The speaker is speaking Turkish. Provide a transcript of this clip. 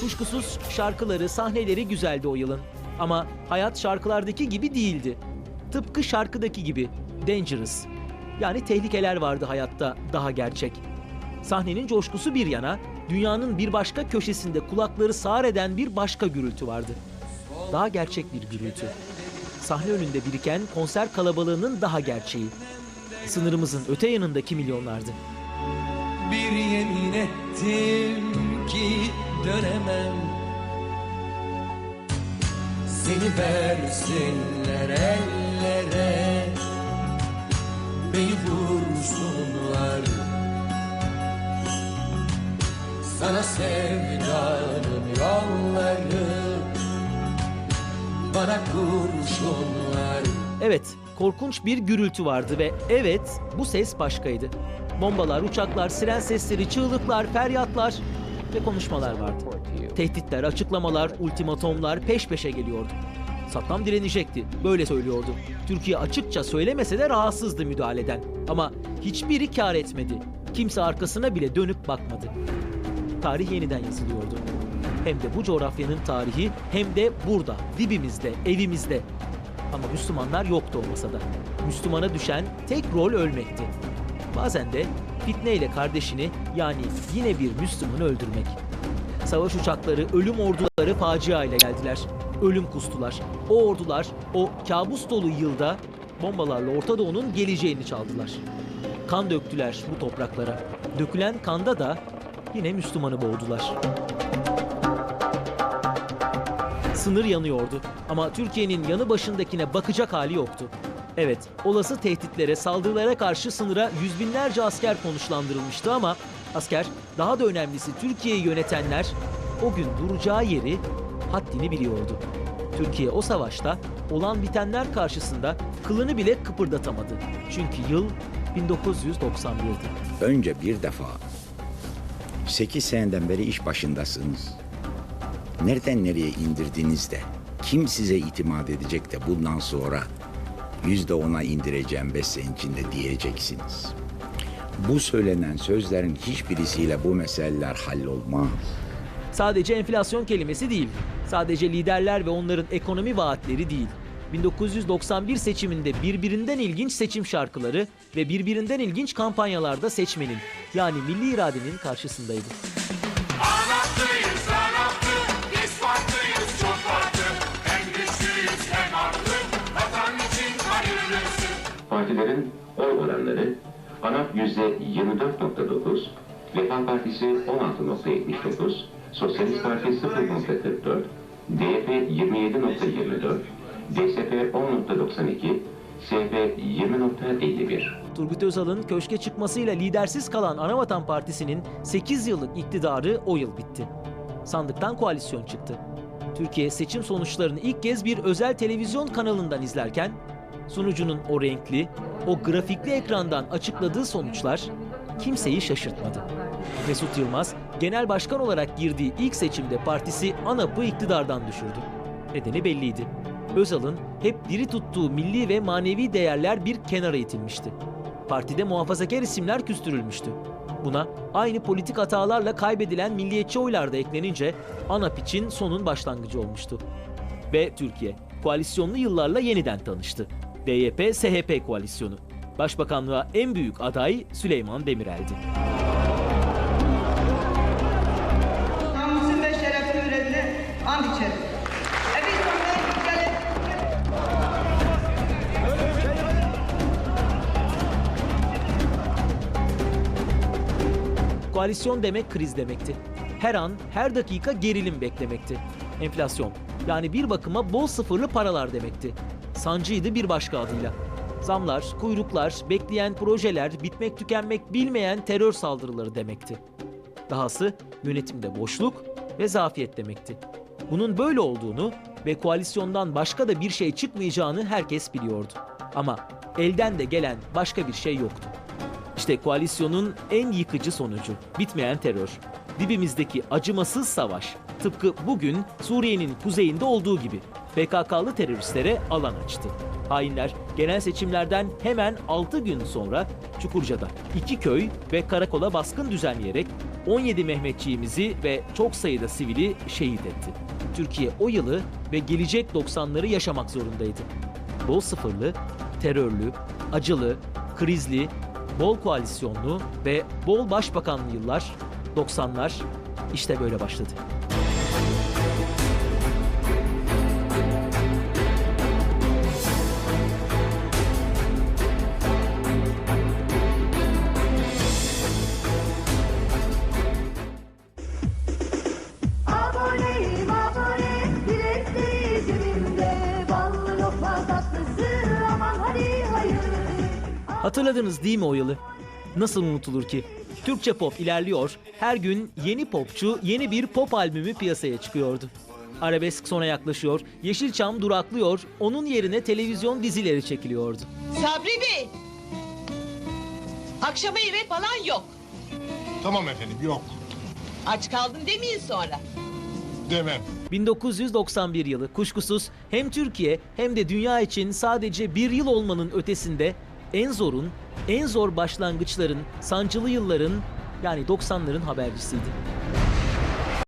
Kuşkusuz şarkıları, sahneleri güzeldi o yılın. Ama hayat şarkılardaki gibi değildi. Tıpkı şarkıdaki gibi dangerous. Yani tehlikeler vardı hayatta daha gerçek. Sahnenin coşkusu bir yana, dünyanın bir başka köşesinde kulakları sağır eden bir başka gürültü vardı. Daha gerçek bir gürültü. Sahne önünde biriken konser kalabalığının daha gerçeği. Sınırımızın öte yanındaki milyonlardı. Bir yemin ettim ki dönemem Seni versinler ellere. Beni vursunlar. Sana sevdanın yolları. Bana kurşunlar. Evet, korkunç bir gürültü vardı ve evet, bu ses başkaydı. Bombalar, uçaklar, siren sesleri, çığlıklar, feryatlar ve konuşmalar vardı. Tehditler, açıklamalar, ultimatomlar peş peşe geliyordu. Saddam direnecekti, böyle söylüyordu. Türkiye açıkça söylemese de rahatsızdı müdahaleden. Ama hiçbiri kar etmedi. Kimse arkasına bile dönüp bakmadı. Tarih yeniden yazılıyordu. Hem de bu coğrafyanın tarihi hem de burada, dibimizde, evimizde. Ama Müslümanlar yoktu o masada. Müslümana düşen tek rol ölmekti. Bazen de fitneyle kardeşini yani yine bir Müslümanı öldürmek. Savaş uçakları, ölüm orduları facia ile geldiler. Ölüm kustular. O ordular o kabus dolu yılda bombalarla Orta Doğu'nun geleceğini çaldılar. Kan döktüler bu topraklara. Dökülen kanda da yine Müslümanı boğdular. Sınır yanıyordu ama Türkiye'nin yanı başındakine bakacak hali yoktu. Evet, olası tehditlere, saldırılara karşı sınıra yüz binlerce asker konuşlandırılmıştı ama asker, daha da önemlisi Türkiye'yi yönetenler o gün duracağı yeri haddini biliyordu. Türkiye o savaşta olan bitenler karşısında kılını bile kıpırdatamadı. Çünkü yıl 1991'di. Önce bir defa 8 seneden beri iş başındasınız. Nereden nereye indirdiniz de kim size itimat edecek de bundan sonra yüzde ona indireceğim beş sene içinde diyeceksiniz. Bu söylenen sözlerin hiçbirisiyle bu meseleler hallolmaz. Sadece enflasyon kelimesi değil. Sadece liderler ve onların ekonomi vaatleri değil. 1991 seçiminde birbirinden ilginç seçim şarkıları ve birbirinden ilginç kampanyalarda seçmenin yani milli iradenin karşısındaydı. Partilerin oy oranları ANAP %24.9, Refah Partisi 16.79, Sosyalist Parti 0.44, DYP 27.24, DSP 10.92, SP 20.51. Turgut Özal'ın köşke çıkmasıyla lidersiz kalan Anavatan Partisi'nin 8 yıllık iktidarı o yıl bitti. Sandıktan koalisyon çıktı. Türkiye seçim sonuçlarını ilk kez bir özel televizyon kanalından izlerken sunucunun o renkli, o grafikli ekrandan açıkladığı sonuçlar kimseyi şaşırtmadı. Mesut Yılmaz genel başkan olarak girdiği ilk seçimde partisi ANAP'ı iktidardan düşürdü. Nedeni belliydi. Özal'ın hep diri tuttuğu milli ve manevi değerler bir kenara itilmişti. Partide muhafazakar isimler küstürülmüştü. Buna aynı politik hatalarla kaybedilen milliyetçi oylar da eklenince ANAP için sonun başlangıcı olmuştu. Ve Türkiye koalisyonlu yıllarla yeniden tanıştı. DYP-SHP koalisyonu. Başbakanlığa en büyük aday Süleyman Demirel'di. namusun ve şerefli içerim. Gelip Koalisyon demek kriz demekti. Her an, her dakika gerilim beklemekti. Enflasyon, yani bir bakıma bol sıfırlı paralar demekti. Sancıydı bir başka adıyla. Zamlar, kuyruklar, bekleyen projeler, bitmek tükenmek bilmeyen terör saldırıları demekti. Dahası yönetimde boşluk ve zafiyet demekti. Bunun böyle olduğunu ve koalisyondan başka da bir şey çıkmayacağını herkes biliyordu. Ama elden de gelen başka bir şey yoktu. İşte koalisyonun en yıkıcı sonucu bitmeyen terör. Dibimizdeki acımasız savaş. Tıpkı bugün Suriye'nin kuzeyinde olduğu gibi PKK'lı teröristlere alan açtı. Hainler genel seçimlerden hemen 6 gün sonra Çukurca'da iki köy ve karakola baskın düzenleyerek 17 Mehmetçiğimizi ve çok sayıda sivili şehit etti. Türkiye o yılı ve gelecek 90'ları yaşamak zorundaydı. Bol sıfırlı, terörlü, acılı, krizli, bol koalisyonlu ve bol başbakanlı yıllar 90'lar işte böyle başladı. Hatırladınız değil mi o yılı? Nasıl unutulur ki? Türkçe pop ilerliyor, her gün yeni popçu yeni bir pop albümü piyasaya çıkıyordu. Arabesk sona yaklaşıyor, Yeşilçam duraklıyor, onun yerine televizyon dizileri çekiliyordu. Sabri Bey. Akşama yemek falan yok. Tamam efendim yok Aç kaldın demeyin sonra. demem. 1991 yılı kuşkusuz hem Türkiye hem de dünya için sadece bir yıl olmanın ötesinde en zorun, en zor başlangıçların, sancılı yılların yani 90'ların habercisiydi.